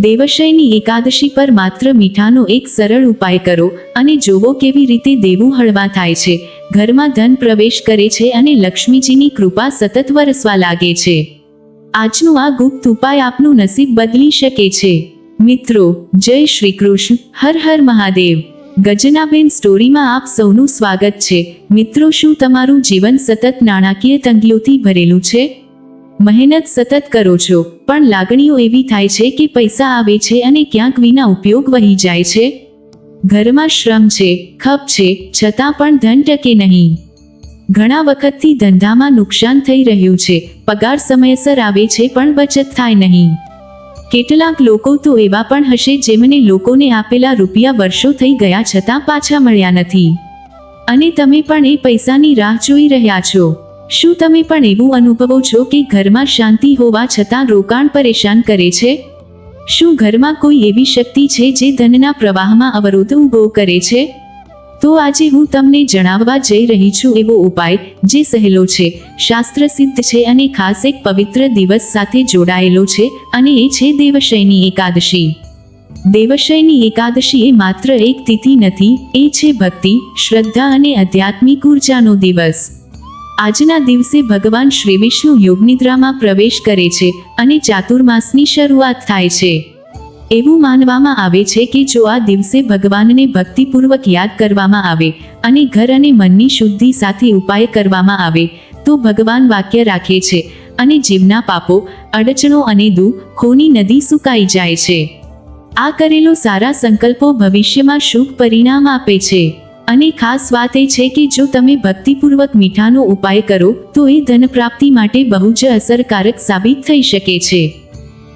દેવશયની એકાદશી પર માત્ર મીઠાનો એક સરળ ઉપાય કરો અને જોવો કેવી રીતે દેવું હળવા થાય છે. ઘરમાં ધન પ્રવેશ કરે છે અને લક્ષ્મીજીની કૃપા સતત વરસવા લાગે છે. આજનું આ ગુપ્ત ઉપાય આપનું નસીબ બદલી શકે છે. મિત્રો, જય શ્રી કૃષ્ણ, હર હર મહાદેવ. ગજનાબેન સ્ટોરીમાં આપ સૌનું સ્વાગત છે. મિત્રો, શું તમારું જીવન સતત નાણાકીય તંગીઓથી ભરેલું છે? મહેનત સતત કરો છો, પણ લાગણીઓ એવી થાય છે કે પૈસા આવે છે અને ક્યાંક વિના ઉપયોગ વહી જાય છે. ઘરમાં શ્રમ છે, ખપ છે, છતાં પણ ધન ટકે નહીં. ઘણા વખતથી ધંધામાં નુકસાન થઈ રહ્યું છે, પગાર સમયસર આવે છે પણ બચત થાય નહીં. કેટલાક લોકો તો એવા પણ હશે જેમને લોકોને આપેલા રૂપિયા વર્ષો થઈ ગયા છતાં પાછા મળ્યા નથી. અને તમે પણ એ પૈસાની રાહ જોઈ રહ્યા છો. શું તમે પણ એવું અનુભવો છો કે ઘરમાં શાંતિ હોવા છતાં રોકાણ પરેશાન કરે છે? શું ઘરમાં કોઈ એવી શક્તિ છે જે ધનના પ્રવાહમાં અવરોધ ઊભો કરે છે? તો આજે હું તમને જણાવવા જઈ રહી છું એવો ઉપાય, જે સહેલો છે, શાસ્ત્ર સિદ્ધ છે અને ખાસ એક પવિત્ર દિવસ સાથે જોડાયેલો છે અને એ છે દેવશયની એકાદશી. દેવશયની એકાદશી એ માત્ર એક તિથિ નથી, એ છે ભક્તિ, શ્રદ્ધા અને આધ્યાત્મિક ઉર્જાનો દિવસ. આજના દિવસે ભગવાન શ્રી વિષ્ણુ યોગનિદ્રામાં પ્રવેશ કરે છે અને ચાતુર્માસની શરૂઆત થાય છે. એવું માનવામાં આવે છે કે જો આ દિવસે ભગવાનને ભક્તિપૂર્વક યાદ કરવામાં આવે અને ઘર અને મનની શુદ્ધિ સાથે ઉપાય કરવામાં આવે, તો ભગવાન વાક્ય રાખે છે અને જીવના પાપો, અડચણો અને દુઃખોની નદી સુકાઈ જાય છે. આ કરેલો સારા સંકલ્પો ભવિષ્યમાં શુભ પરિણામ આપે છે. અને ખાસ વાત એ છે કે જો તમે ભક્તિપૂર્વક મીઠાનો ઉપાય કરો, તો એ ધન પ્રાપ્તિ માટે બહુ જ અસરકારક સાબિત થઈ શકે છે.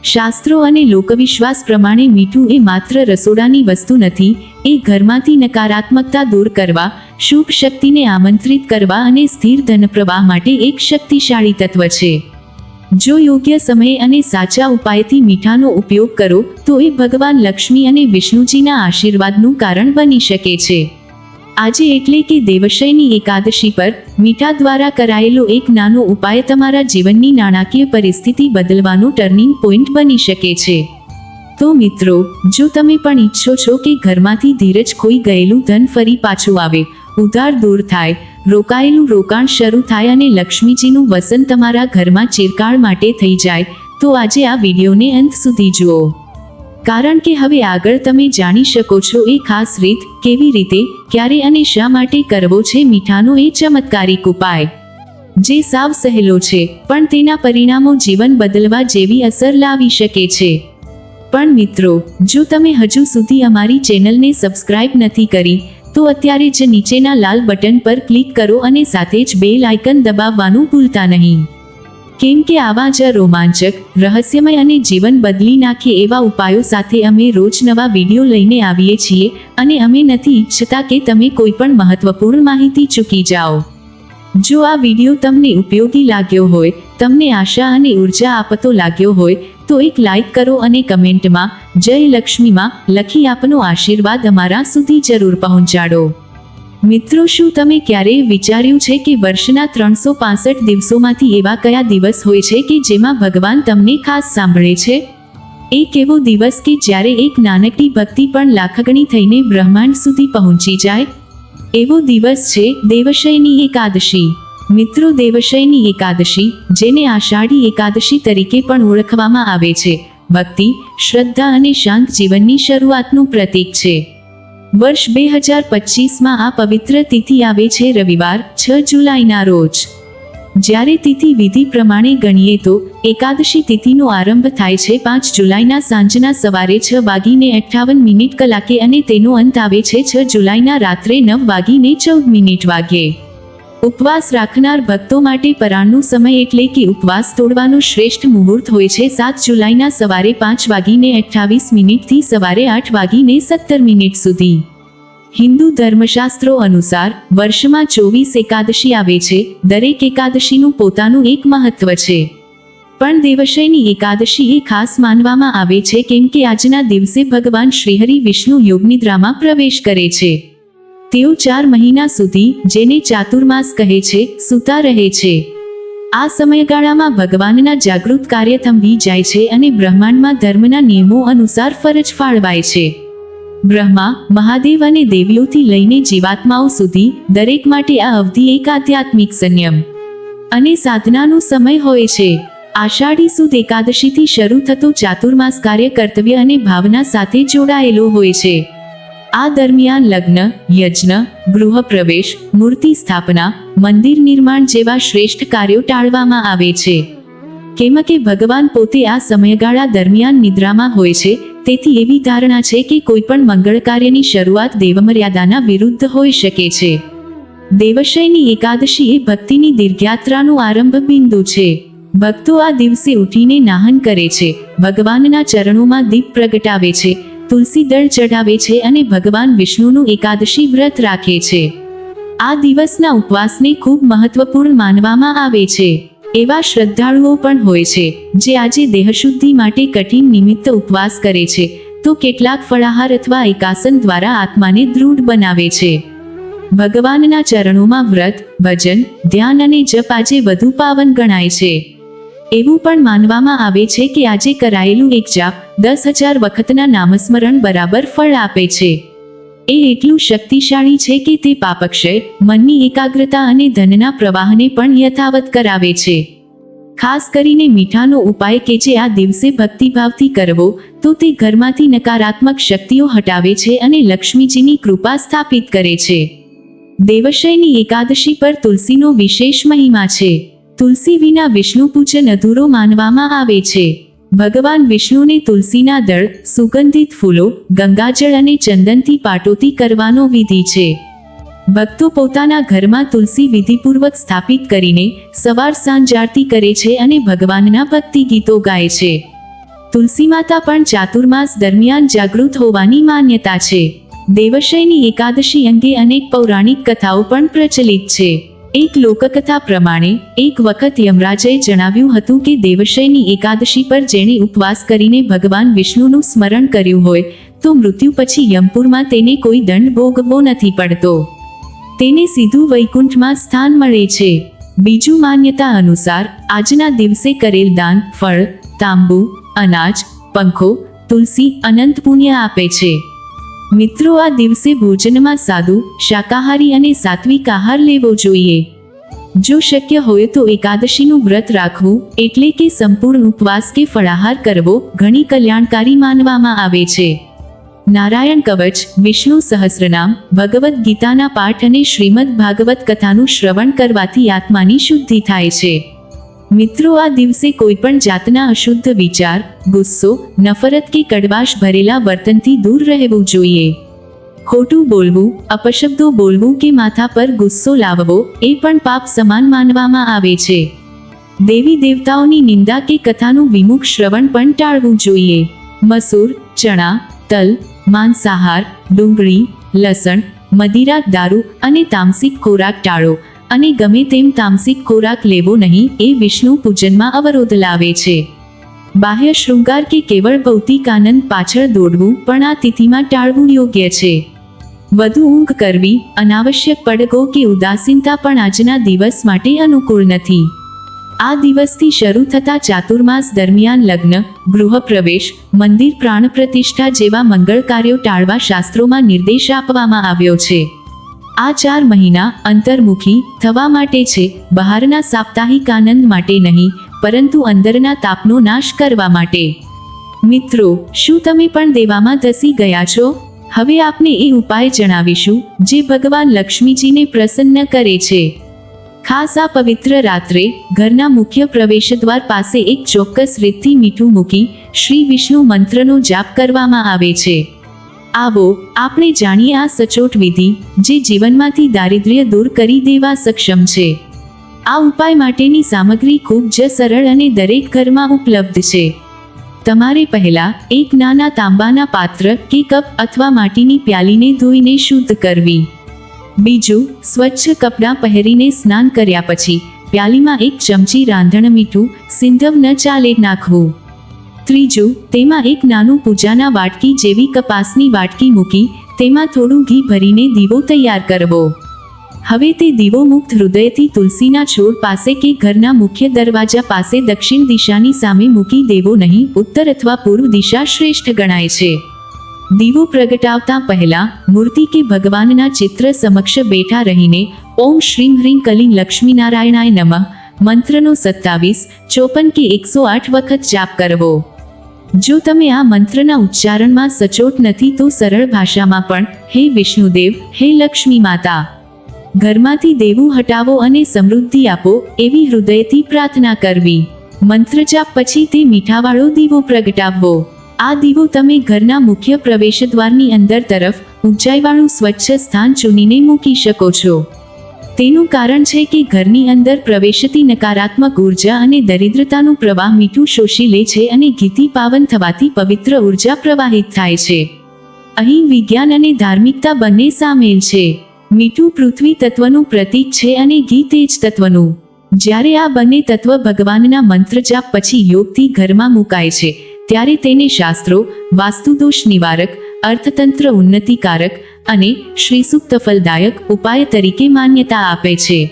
શાસ્ત્રો અને લોકવિશ્વાસ પ્રમાણે મીઠું એ માત્ર રસોડાની વસ્તુ નથી, એ ઘરમાંથી નકારાત્મકતા દૂર કરવા, શુભ શક્તિને આમંત્રિત કરવા અને સ્થિર ધન પ્રવાહ માટે એક શક્તિશાળી તત્વ છે. જો યોગ્ય સમયે અને સાચા ઉપાયથી મીઠાનો ઉપયોગ કરો, તો એ ભગવાન લક્ષ્મી અને વિષ્ણુજીના આશીર્વાદનું કારણ બની શકે છે. આજે એટલે કે દેવશયની એકાદશી પર મીઠા દ્વારા કરાયેલો એક નાનો ઉપાય તમારા જીવનની નાણાકીય પરિસ્થિતિ બદલવાનો ટર્નિંગ પોઈન્ટ બની શકે છે. તો મિત્રો, જો તમે પણ ઈચ્છો છો કે ઘરમાંથી ધીરજ ખોઈ ગયેલું ધન ફરી પાછું આવે, ઉધાર દૂર થાય, રોકાયેલું રોકાણ શરૂ થાય અને લક્ષ્મીજીનું વસન તમારા ઘરમાં ચિરકાળ માટે થઈ જાય, તો આજે આ વિડીયોને અંત સુધી જુઓ. કારણ કે હવે આગળ તમે જાણી શકો છો એ ખાસ રીત કેવી રીતે, ક્યારે અને શા માટે કરવો છે મીઠાનો એ ચમત્કારિક ઉપાય. જે સાવ સહેલો છે, પણ તેના પરિણામો જીવન બદલવા જેવી અસર લાવી શકે છે. પણ મિત્રો, જો તમે હજુ સુધી અમારી ચેનલને સબસ્ક્રાઇબ નથી કરી, તો અત્યારે જ નીચેના લાલ બટન પર ક્લિક કરો અને સાથે જ બેલ આઇકન દબાવવાનું ભૂલતા નહીં. કેમ કે આવા જ રોમાંચક, રહસ્યમય અને જીવન બદલી નાખે એવા ઉપાયો સાથે અમે રોજ નવા વીડિયો લઈને આવીએ છીએ અને અમે નથી ઈચ્છતા કે તમે કોઈ પણ મહત્વપૂર્ણ માહિતી ચૂકી જાઓ. જો આ વીડિયો તમને ઉપયોગી લાગ્યો હોય, તમને આશા અને ઊર્જા આપતો લાગ્યો હોય, તો એક લાઈક કરો અને કમેન્ટમાં, જય લક્ષ્મીમાં લખી આપનો આશીર્વાદ અમારા સુધી જરૂર પહોંચાડો. મિત્રો શું તમે ક્યારેય વિચાર્યું છે કે વર્ષના ત્રણસો પાસઠ દિવસોમાંથી એવા કયા દિવસ હોય છે કે જેમાં ભગવાન તમને ખાસ સાંભળે છે? એક એવો દિવસ કે જ્યારે એક નાનકડી ભક્તિ પણ લાખગણી થઈને બ્રહ્માંડ સુધી પહોંચી જાય? એવો દિવસ છે દેવશયની એકાદશી. મિત્રો, દેવશયની એકાદશી, જેને આષાઢી એકાદશી તરીકે પણ ઓળખવામાં આવે છે, ભક્તિ, શ્રદ્ધા અને શાંત જીવનની શરૂઆતનું પ્રતીક છે. વર્ષ બે હજાર પચીસમાં આ પવિત્ર તિથિ આવે છે રવિવાર, છ જુલાઈના રોજ. જ્યારે તિથિ વિધિ પ્રમાણે ગણીએ તો, એકાદશી તિથિનો આરંભ થાય છે પાંચ જુલાઈના સાંજના સવારે છ વાગીને અઠ્ઠાવન મિનિટ કલાકે અને તેનો અંત આવે છે છ જુલાઈના રાત્રે નવ વાગીને ચૌદ મિનિટ વાગ્યે ઉપવાસ રાખનાર ભક્તો માટે પરાણનો સમય એટલે કે ઉપવાસ તોડવાનો શ્રેષ્ઠ મુહૂર્ત હોય છે. સાત જુલાઈના સવારે પાંચ વાગીને અઠ્ઠાવીસ મિનિટથી સવારે આઠ વાગીને સત્તર મિનિટ સુધી. હિન્દુ ધર્મશાસ્ત્રો અનુસાર, વર્ષમાં ચોવીસ એકાદશી આવે છે. દરેક એકાદશીનું પોતાનું એક મહત્વ છે. પણ દેવશયની એકાદશી એ ખાસ માનવામાં આવે છે, કેમ કે આજના દિવસે ભગવાન શ્રીહરિ વિષ્ણુ યોગનિદ્રામાં પ્રવેશ કરે છે. તેઓ ચાર મહિના સુધી જેને ચાતુર્માસ કહે છે, સૂતા રહે છે. આ સમયગાળામાં ભગવાનના જાગૃત કાર્ય થંભી જાય છે અને બ્રહ્માંડમાં ધર્મના નિયમો અનુસાર ફરજ ફાળવાય છે. બ્રહ્મા, મહાદેવ અને દેવીઓથી લઈને જીવાત્માઓ સુધી દરેક માટે આ અવધિ એક આધ્યાત્મિક સંયમ અને સાધનાનો સમય હોય છે. આષાઢી સુદ એકાદશીથી શરૂ થતો ચાતુર્માસ કાર્ય કર્તવ્ય અને ભાવના સાથે જોડાયેલો હોય છે. આ દરમિયાન લગ્ન, યજ્ઞ ગૃહ પ્રવેશ મૂર્તિ સ્થાપના, મંદિર નિર્માણ જેવા શ્રેષ્ઠ કાર્યો ટાળવામાં આવે છે. કેમ કે ભગવાન પોતે આ સમયગાળા દરમિયાન નિદ્રામાં હોય છે, તેથી એવી ધારણા છે કે કોઈ પણ મંગળ કાર્યની શરૂઆત દેવમર્યાદાના વિરુદ્ધ હોઈ શકે છે. દેવશયની એકાદશી એ ભક્તિની દીર્ઘયાત્રાનું આરંભ બિંદુ છે. ભક્તો આ દિવસે ઉઠીને નાહન કરે છે, ભગવાનના ચરણોમાં દીપ પ્રગટાવે છે તુલસી દળ ચઢાવે છે અને ભગવાન વિષ્ણુનું એકાદશી વ્રત રાખે છે. આ દિવસના ઉપવાસને ખૂબ મહત્વપૂર્ણ માનવામાં આવે છે. એવા શ્રદ્ધાળુઓ પણ હોય છે, જે આજે દેહશુદ્ધિ માટે કઠિન નિમિત્ત ઉપવાસ કરે છે, તો કેટલાક ફળાહાર અથવા એકાસન દ્વારા આત્માને દૃઢ બનાવે છે. ભગવાનના ચરણોમાં વ્રત, ભજન, ધ્યાન અને જપ આજે વધુ પાવન ગણાય છે. એવું પણ માનવામાં આવે છે કે આજે કરાયેલું એક જાપ દસ હજાર વખતના નામસ્મરણ બરાબર ફળ આપે છે. એ એટલું શક્તિશાળી છે કે તે પાપક્ષય, મનની એકાગ્રતા અને ધનના પ્રવાહને પણ યથાવત કરાવે છે. ખાસ કરીને મીઠાનો ઉપાય કે જે આ દિવસે ભક્તિભાવથી કરવો, તો તે ઘરમાંથી નકારાત્મક શક્તિઓ હટાવે છે અને લક્ષ્મીજીની કૃપા સ્થાપિત કરે છે. દેવશયની એકાદશી પર તુલસીનો વિશેષ મહિમા છે. તુલસી વિના વિષ્ણુ પૂજન અધૂરો માનવામાં આવે છે. ભગવાન વિષ્ણુને તુલસીના દળ, સુગંધિત ફૂલો, ગંગાજળ અને ચંદનથી પાટોતી કરવાનો વિધિ છે. ભક્તો પોતાના ઘરમાં તુલસી વિધિપૂર્વક સ્થાપિત કરીને સવાર સાંજ આરતી કરે છે અને ભગવાનના ભક્તિ ગીતો ગાય છે. તુલસી માતા પણ ચાતુર્માસ દરમિયાન જાગૃત હોવાની માન્યતા છે. દેવશયની એકાદશી અંગે અનેક પૌરાણિક કથાઓ પણ પ્રચલિત છે. એક લોકકથા પ્રમાણે, એક વખત યમરાજે જણાવ્યું હતું કે દેવશયની એકાદશી પર જેણે ઉપવાસ કરીને ભગવાન વિષ્ણુનું સ્મરણ કર્યું હોય, તો મૃત્યુ પછી યમપુરમાં તેને કોઈ દંડ ભોગવવો નથી પડતો. તેને સીધું વૈકુંઠમાં સ્થાન મળે છે. બીજું માન્યતા અનુસાર, આજના દિવસે કરેલ દાન, ફળ, તાંબુ, અનાજ, પંખો, તુલસી, અનંત પુણ્ય આપે છે. મિત્રો, આ દિવસે ભોજનમાં સાદું, શાકાહારી અને સાત્વિક આહાર લેવો જોઈએ. જો શક્ય હોય તો એકાદશીનું વ્રત રાખવું, એટલે કે સંપૂર્ણ ઉપવાસ કે ફળાહાર કરવો, ઘણી કલ્યાણકારી માનવામાં આવે છે. નારાયણ કવચ, વિષ્ણુ સહસ્રનામ, ભગવદ્ ગીતાના પાઠ અને શ્રીમદ ભાગવત કથાનું શ્રવણ કરવાથી આત્માની શુદ્ધિ થાય છે. મિત્રો, આ દિવસે કોઈ પણ જાતના અશુદ્ધ વિચાર, ગુસ્સો, નફરત કે કડવાશ ભરેલા વર્તનથી દૂર રહેવું જોઈએ. ખોટું બોલવું, અપશબ્દો બોલવું કે માથા પર ગુસ્સો લાવવો, એ પણ પાપ સમાન માનવામાં આવે છે. દેવી દેવતાઓની નિંદા કે કથાનું વિમુખ શ્રવણ પણ ટાળવું જોઈએ. મસૂર, ચણા, તલ, માંસાહાર, ડુંગળી, લસણ, મદિરા, દારૂ અને તામસિક ખોરાક ટાળો. અને ગમે તેમ તામસિક ખોરાક લેવો નહીં, એ વિષ્ણુ પૂજનમાં અવરોધ લાવે છે. બાહ્ય શૃંગાર કે કેવળ ભૌતિક આનંદ પાછળ દોડવું પણ આ તિથિમાં ટાળવું યોગ્ય છે. વધુ ઊંઘ કરવી, અનાવશ્યક પડગો કે ઉદાસીનતા પણ આજના દિવસ માટે અનુકૂળ નથી. આ દિવસથી શરૂ થતા ચાતુર્માસ દરમિયાન લગ્ન, ગૃહપ્રવેશ, મંદિર પ્રાણ પ્રતિષ્ઠા જેવા મંગળ કાર્યો ટાળવા શાસ્ત્રોમાં નિર્દેશ આપવામાં આવ્યો છે. આ ચાર મહિના અંતર્મુખી થવા માટે છે, બહારના સાપ્તાહિક આનંદ માટે નહીં, પરંતુ અંદરના તાપનો નાશ કરવા માટે. મિત્રો, શું તમે પણ દેવામાં ધસી ગયા છો? હવે આપને એ ઉપાય જણાવીશું, જે ભગવાન લક્ષ્મીજીને પ્રસન્ન કરે છે. ખાસ આ પવિત્ર રાત્રે, ઘરના મુખ્ય પ્રવેશદ્વાર પાસે એક ચોક્કસ રીતથી મીઠું મૂકી શ્રી વિષ્ણુ મંત્રનો જાપ કરવામાં આવે છે. આવો, આપણે જાણીએ આ સચોટ વિધિ, જે જીવનમાંથી દારિદ્ર્ય દૂર કરી દેવા સક્ષમ છે. આ ઉપાય માટેની સામગ્રી ખૂબ જ સરળ અને દરેક ઘરમાં ઉપલબ્ધ છે. તમારે પહેલા એક નાના તાંબાના પાત્ર કે કપ અથવા માટીની પ્યાલીને ધોઈને શુદ્ધ કરવી. બીજું, સ્વચ્છ કપડાં પહેરીને સ્નાન કર્યા પછી પ્યાલીમાં એક ચમચી રાંધણ મીઠું સિંધવ ન ચાલે નાખવું. ત્રીજું, તેમાં એક નાનું પૂજાના વાટકી જેવી કપાસની વાટકી મૂકી, તેમાં થોડું ઘી ભરીને દીવો તૈયાર કરવો. હવે તે દીવો મુક્ત હૃદયથી તુલસીના છોડ પાસે કે ઘરના મુખ્ય દરવાજા પાસે દક્ષિણ દિશાની સામે મૂકી દેવો નહીં, ઉત્તર અથવા પૂર્વ દિશા શ્રેષ્ઠ ગણાય છે. દીવો પ્રગટાવતા પહેલા, મૂર્તિ કે ભગવાનના ચિત્ર સમક્ષ બેઠા રહીને, ઓમ શ્રીમ હ્રીમ કલિંગ લક્ષ્મીનારાયણાય નમઃ, મંત્રનો સત્તાવીસ, ચોપન કે એકસો આઠ વખત જાપ કરવો. જો તમે આ મંત્રના ઉચ્ચારણમાં સચોટ નથી, તો સરળ ભાષામાં પણ, હે વિષ્ણુદેવ, હે લક્ષ્મી માતા, ઘરમાંથી દેવું હટાવો અને સમૃદ્ધિ આપો, એવી હૃદયથી પ્રાર્થના કરવી. મંત્ર જાપ પછી તે મીઠાવાળો દીવો પ્રગટાવવો. આ દીવો તમે ઘરના મુખ્ય પ્રવેશદ્વારની અંદર તરફ, ઊંચાઈવાળું સ્વચ્છ સ્થાન ચૂનીને મૂકી શકો છો. તેનું કારણ છે કે ઘરની અંદર પ્રવેશતી નકારાત્મક ઊર્જા અને દરિદ્રતાનું પ્રવાહ મીઠું શોષી લે છે અને ઘીથી પાવન થવાથી પવિત્ર ઊર્જા પ્રવાહિત થાય છે. અહીં વિજ્ઞાન અને ધાર્મિકતા બંને સામેલ છે. મીઠું પૃથ્વી તત્વનું પ્રતીક છે અને ઘી તેજ તત્વનું. જ્યારે આ બંને તત્વ ભગવાનના મંત્ર જાપ પછી યોગથી ઘરમાં મુકાય છે, ત્યારે તેને શાસ્ત્રો, વાસ્તુદોષ નિવારક, અર્થતંત્ર ઉન્નતિકારક અને શ્રીસુક્ત ફલદાયક ઉપાય તરીકે માન્યતા આપે છે.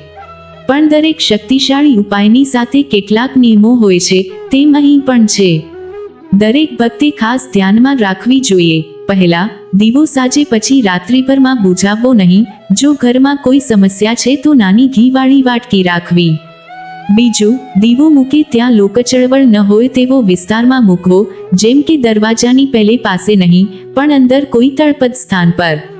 પણ દરેક શક્તિશાળી ઉપાયની સાથે કેટલાક નિયમો હોય છે, તેમ અહીં પણ છે. દરેક ભક્તિ ખાસ ધ્યાનમાં રાખવી જોઈએ. પહેલા, દીવો સાજે પછી રાત્રિભરમાં બુઝાવવો નહીં, જો ઘરમાં કોઈ સમસ્યા છે તો નાની ઘીવાળી વાટકી રાખવી. બીજું, દીવો મૂકે ત્યાં લોકચળવળ ન હોય તેવો વિસ્તારમાં મૂકવો, જેમ કે દરવાજાની પહેલે પાસે નહીં, પણ અંદર કોઈ તળપદ સ્થાન પર.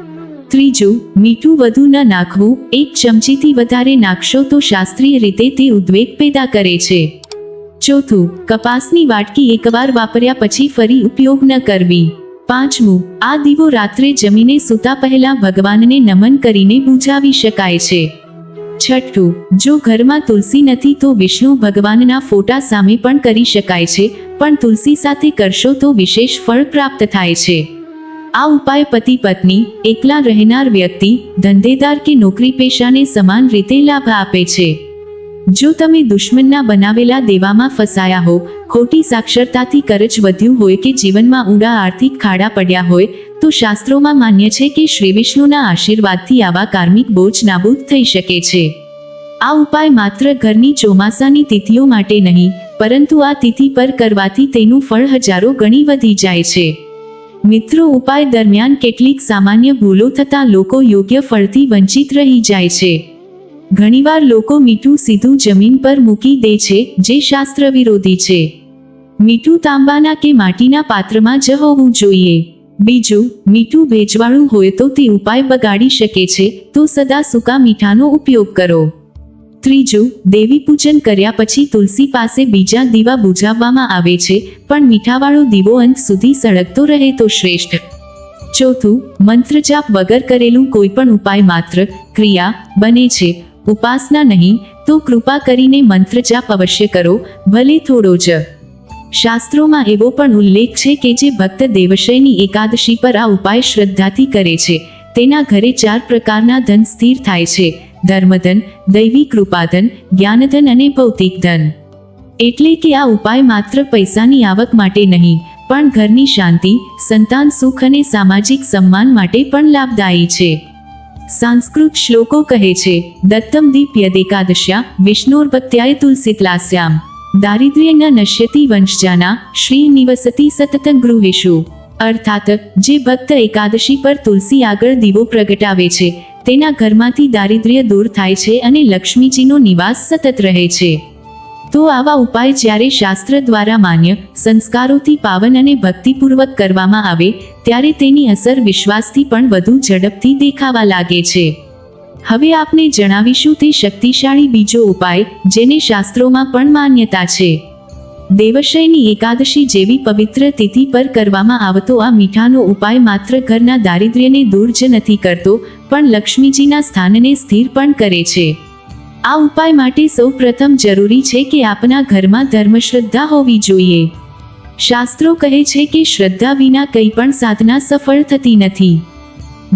ત્રીજું, મીઠું વધુ ન નાખવું. એક ચમચીથી વધારે નાખશો તો શાસ્ત્રીય રીતે તે ઉદ્વેગ પેદા કરે છે. ચોથું, કપાસની વાટકી એકવાર વાપર્યા પછી ફરી ઉપયોગ ન કરવી. પાંચમું, આ દીવો રાત્રે જમીને સૂતા પહેલા ભગવાનને નમન કરીને બુજાવી શકાય છે. છઠ્ઠું, જો ઘરમાં તુલસી નથી તો વિષ્ણુ ભગવાનના ફોટા સામે પણ કરી શકાય છે, પણ તુલસી સાથે કરશો તો વિશેષ ફળ પ્રાપ્ત થાય છે. આ ઉપાય પતિ પત્ની, એકલા રહેનાર વ્યક્તિ, ધંધેદાર કે નોકરી પેશાને સમાન રીતે લાભ આપે છે. જો તમે દુશ્મનના બનાવેલા દેવામાં ફસાયા હો, ખોટી સાક્ષરતાથી કરજ વધ્યું હોય કે જીવનમાં ઊંડા આર્થિક ખાડા પડ્યા હોય, તો શાસ્ત્રોમાં માન્ય છે કે શ્રી વિષ્ણુના આશીર્વાદથી આવા કાર્મિક બોજ નાબૂદ થઈ શકે છે. આ ઉપાય માત્ર ઘરની ચોમાસાની તિથિઓ માટે નહીં, પરંતુ આ તિથિ પર કરવાથી તેનું ફળ હજારો ગણી વધી જાય છે. મિત્રો, ઉપાય દરમિયાન કેટલીક સામાન્ય ભૂલો થતાં લોકો યોગ્ય ફળથી વંચિત રહી જાય છે. ઘણીવાર લોકો મીઠું સીધું જમીન પર મૂકી દે છે, જે શાસ્ત્ર વિરોધી છે. મીઠું તાંબાના કે માટીના પાત્રમાં જ હોવું જોઈએ. બીજું, મીઠું ભેજવાળું હોય તો તે ઉપાય બગાડી શકે છે, તો સદા સૂકા મીઠાનો ઉપયોગ કરો. ત્રીજું, દેવી પૂજન કર્યા પછી તુલસી પાસે બીજા દીવા બુજાવવામાં આવે છે, પણ મીઠાવાળો દીવો અંત સુધી સળગતો રહે તો શ્રેષ્ઠ. ચોથું, મંત્ર જાપ વગર કરેલું કોઈ પણ ઉપાય માત્ર, ક્રિયા, બને છે, ઉપાસના નહીં, તો કૃપા કરીને મંત્ર જાપ અવશ્ય કરો, ભલે થોડો જ. શાસ્ત્રોમાં એવો પણ ઉલ્લેખ છે કે જે ભક્ત દેવશયની એકાદશી પર આ ઉપાય શ્રદ્ધાથી કરે છે, તેના ઘરે ચાર પ્રકારના ધન સ્થિર થાય છે ધર્મધન, દૈવી કૃપાધન, જ્ઞાનધન અને ભૌતિક ધન. એટલે કે આ ઉપાય માત્ર પૈસાની આવક માટે નહીં, પણ ઘરની શાંતિ, સંતાન સુખ અને સામાજિક સન્માન માટે પણ લાભદાયી છે. સાંસ્કૃત શ્લોકો કહે છે, દત્તમ દીપ્યદેકાદશ્યા વિષ્ણુર્ભત્યાય તુલસીતલાસ્યામ. દારિદ્ર્ય ન નશ્યતિ વંશજાના, શ્રી નિવસતી સતત ગૃહેશુ અર્થાત, જે ભક્ત એકાદશી પર તુલસી આગળ દીવો પ્રગટાવે છે તેના ઘરમાંથી દારિદ્ર્ય દૂર થાય છે અને લક્ષ્મીજીનો નિવાસ સતત રહે છે. તો આવા ઉપાય જ્યારે શાસ્ત્ર દ્વારા માન્ય, સંસ્કારોથી પાવન અને ભક્તિપૂર્વક કરવામાં આવે, ત્યારે તેની અસર વિશ્વાસથી પણ વધુ ઝડપથી દેખાવા લાગે છે. હવે આપને જણાવીશું તે શક્તિશાળી બીજો ઉપાય, જેને શાસ્ત્રોમાં પણ માન્યતા છે. દેવશયની એકાદશી જેવી પવિત્ર તિથિ પર કરવામાં આવતો આ મીઠાનો ઉપાય માત્ર ઘરના દારિદ્ર્યને દૂર જ નથી કરતો, પણ લક્ષ્મીજીના સ્થાનને સ્થિર પણ કરે છે. આ ઉપાય માટે સૌ પ્રથમ જરૂરી છે કે આપના ઘરમાં ધર્મશ્રદ્ધા હોવી જોઈએ. શાસ્ત્રો કહે છે કે શ્રદ્ધા વિના કંઈ પણ સાધના સફળ થતી નથી.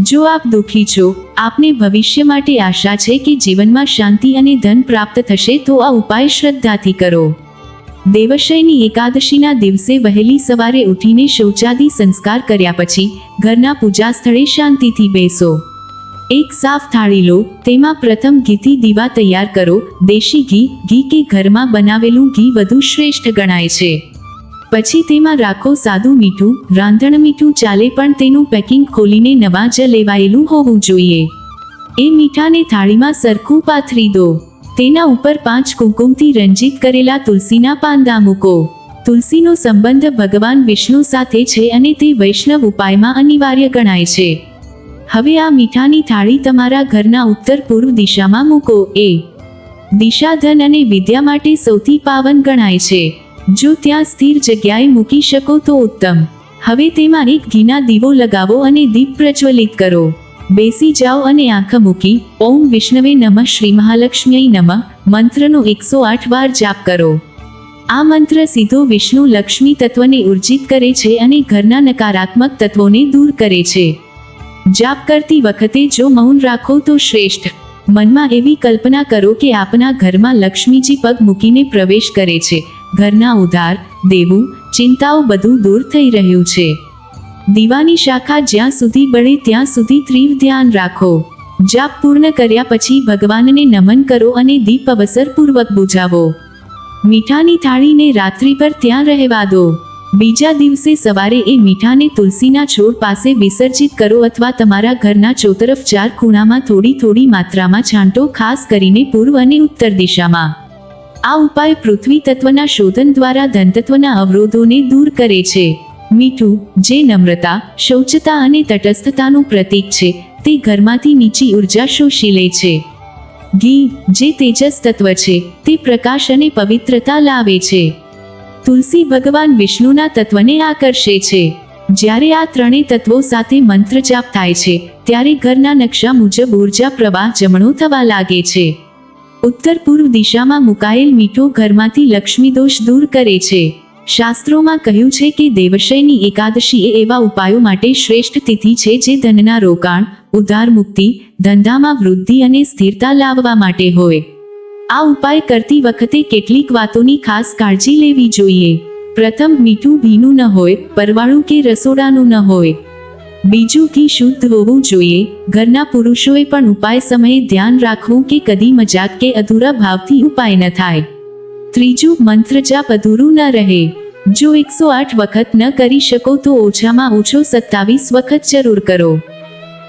જો આપ દુઃખી છો, આપને ભવિષ્ય માટે આશા છે કે જીવનમાં શાંતિ અને ધન પ્રાપ્ત થશે તો આ ઉપાય શ્રદ્ધાથી કરો. દેવશયની એકાદશીના દિવસે વહેલી સવારે ઉઠીને શૌચાદી સંસ્કાર કર્યા પછી ઘરના પૂજા સ્થળે શાંતિથી બેસો. એક સાફ થાળી લો, તેમાં પ્રથમ ઘીથી દીવા તૈયાર કરો, દેશી ઘી ઘી કે ઘરમાં બનાવેલું ઘી વધુ શ્રેષ્ઠ ગણાય છે. પછી તેમાં રાખો સાદું મીઠું, રાંધણ મીઠું ચાલે પણ તેનું પેકિંગ ખોલીને નવા જ લેવાયેલું હોવું જોઈએ. એ મીઠાને થાળીમાં સરખું પાથરી દો. તેના ઉપર પાંચ કુંકુમથી રંજીત કરેલા તુલસીના પાંદા મૂકો. તુલસીનો સંબંધ ભગવાન વિષ્ણુ સાથે છે અને તે વૈષ્ણવ ઉપાયમાં અનિવાર્ય ગણાય છે. હવે આ મીઠાની થાળી તમારા ઘરના ઉત્તર પૂર્વ દિશામાં મૂકો. એ. દિશા ધન અને વિદ્યા માટે સૌથી પાવન ગણાય છે. જો ત્યાં સ્થિર જગ્યાએ મૂકી શકો તો ઉત્તમ. હવે તેમાં એક ઘીના દીવો લગાવો અને દીપ પ્રજ્વલિત કરો. બેસી જાઓ અને આંખ મૂકી, ઓમ વિષ્ણવે નમઃ, શ્રી મહાલક્ષ્મી નમઃ, મંત્રનો એકસો આઠ વાર જાપ કરો. આ મંત્ર સીધો વિષ્ણુ લક્ષ્મી તત્વને ઉર્જિત કરે છે અને ઘરના નકારાત્મક તત્વોને દૂર કરે છે. જાપ કરતી વખતે જો મૌન રાખો તો શ્રેષ્ઠ. મનમાં એવી કલ્પના કરો કે આપના ઘરમાં લક્ષ્મીજી પગ મૂકીને પ્રવેશ કરે છે. ઘરના ઉધાર, દેવું, ચિંતાઓ બધું દૂર થઈ રહ્યું છે. દીવાની શાખા જ્યાં સુધી બળે ત્યાં સુધી તીવ્ર ધ્યાન રાખો. જાપ પૂર્ણ કર્યા પછી ભગવાનને નમન કરો અને દીપ અવસરપૂર્વક બુજાવો. મીઠાની થાળીને રાત્રિભર ત્યાં રહેવા દો. બીજા દિવસે સવારે એ મીઠાને તુલસીના છોડ પાસે વિસર્જિત કરો અથવા તમારા ઘરના ચોતરફ ચાર ખૂણામાં થોડી થોડી માત્રામાં છાંટો, ખાસ કરીને પૂર્વ અને ઉત્તર દિશામાં. આ ઉપાય પૃથ્વી તત્વના શોધન દ્વારા ધનતત્વના અવરોધોને દૂર કરે છે. મીઠું, જે નમ્રતા, શૌચતા અને તટસ્થતાનું પ્રતીક છે, તે ઘરમાંથી નીચી ઊર્જા શોષી લે છે. ઘી, જે તેજસ તત્વ છે, તે પ્રકાશ અને પવિત્રતા લાવે છે. તુલસી ભગવાન વિષ્ણુના તત્વને આકર્ષે છે. જ્યારે આ ત્રણેય તત્વો સાથે મંત્ર જાપ થાય છે, ત્યારે ઘરના નકશા મુજબ ઊર્જા પ્રવાહ જમણો થવા લાગે છે. ઉત્તર પૂર્વ દિશામાં મુકાયેલ મીઠો ઘરમાંથી લક્ષ્મી દોષ દૂર કરે છે. શાસ્ત્રોમાં કહ્યું છે કે દેવશયની એકાદશી એ એવા ઉપાયો માટે શ્રેષ્ઠ તિથિ છે જે ધનના રોકાણ ઉધાર મુક્તિ, ધંધામાં વૃદ્ધિ અને સ્થિરતા લાવવા માટે હોય. આ ઉપાય કરતી વખતે કેટલીક વાતોની ખાસ કાળજી લેવી જોઈએ. પ્રથમ, મીઠું ભીનું ન હોય, પરવાળું કે રસોડાનું ન હોય. બીજું, ઘી શુદ્ધ હોવું જોઈએ. ઘરના પુરુષોએ પણ ઉપાય સમયે ધ્યાન રાખવું કે કદી મજાક કે અધૂરા ભાવથી ઉપાય ન થાય. ત્રીજું મંત્ર જાપ અધૂરું ન રહે. જો એકસો આઠ વખત ન કરી શકો તો ઓછામાં ઓછો સત્તાવીસ વખત જરૂર કરો.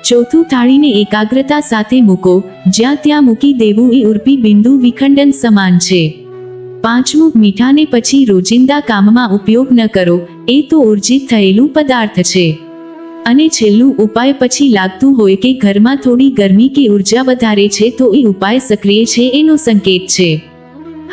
ચોથું થાળીને એકાગ્રતા સાથે મૂકો, જ્યાં ત્યાં મૂકી દેવું એ ઉર્પી બિંદુ વિખંડન સમાન છે. પાંચમું, મીઠાને પછી રોજિંદા કામમાં ઉપયોગ ન કરો, એ તો ઉર્જિત થયેલું પદાર્થ છે. અને છેલ્લું, ઉપાય પછી લાગતું હોય કે ઘરમાં થોડી ગરમી કે ઊર્જા વધારે છે તો એ ઉપાય સક્રિય છે એનો સંકેત છે.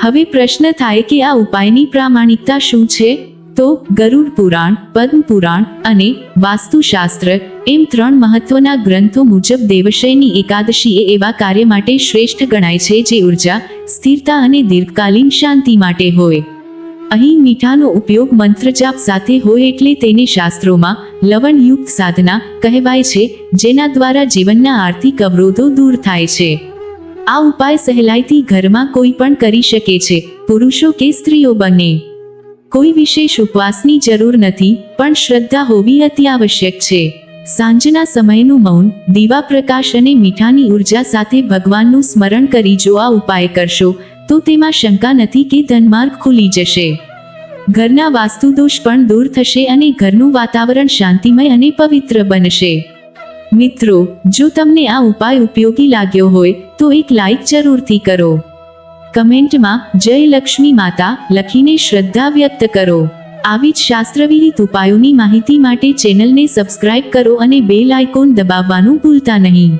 હવે પ્રશ્ન થાય કે આ ઉપાયની પ્રામાણિકતા શું છે? તો ગરુડ પુરાણ, પદ્મ પુરાણ અને વાસ્તુશાસ્ત્ર એમ ત્રણ મહત્વના ગ્રંથો મુજબ દેવશયની એકાદશી એ એવા કાર્ય માટે શ્રેષ્ઠ ગણાય છે જે ઊર્જા, સ્થિરતા અને દીર્ઘકાલીન શાંતિ માટે હોય. અહીં મીઠાનો ઉપયોગ મંત્રજાપ સાથે હોય એટલે તેને શાસ્ત્રોમાં લવણયુક્ત સાધના કહેવાય છે, જેના દ્વારા જીવનના આર્થિક અવરોધો દૂર થાય છે. આ ઉપાય સહેલાઈથી ઘરમાં કોઈ પણ કરી શકે છે. પુરુષો કે સ્ત્રીઓ બંને. કોઈ વિશેષ ઉપવાસની જરૂર નથી, પણ શ્રદ્ધા હોવી અતિ આવશ્યક છે. સાંજના સમયનું મૌન દીવા પ્રકાશ અને મીઠાની ઊર્જા સાથે ભગવાનનું સ્મરણ કરી જો આ ઉપાય કરશો, તો તેમાં શંકા નથી કે ધનમાર્ગ ખુલી જશે. ઘરના વાસ્તુદોષ પણ દૂર થશે અને ઘરનું વાતાવરણ શાંતિમય અને પવિત્ર બનશે. મિત્રો, જો તમને આ ઉપાય ઉપયોગી લાગ્યો હોય, તો એક લાઈક જરૂરથી કરો. કમેન્ટમાં, જય લક્ષ્મી માતા લખીને શ્રદ્ધા વ્યક્ત કરો. આવી જ શાસ્ત્રવિહિત ઉપાયોની માહિતી માટે ચેનલને સબસ્ક્રાઇબ કરો અને બેલ આઇકોન દબાવવાનું ભૂલતા નહીં.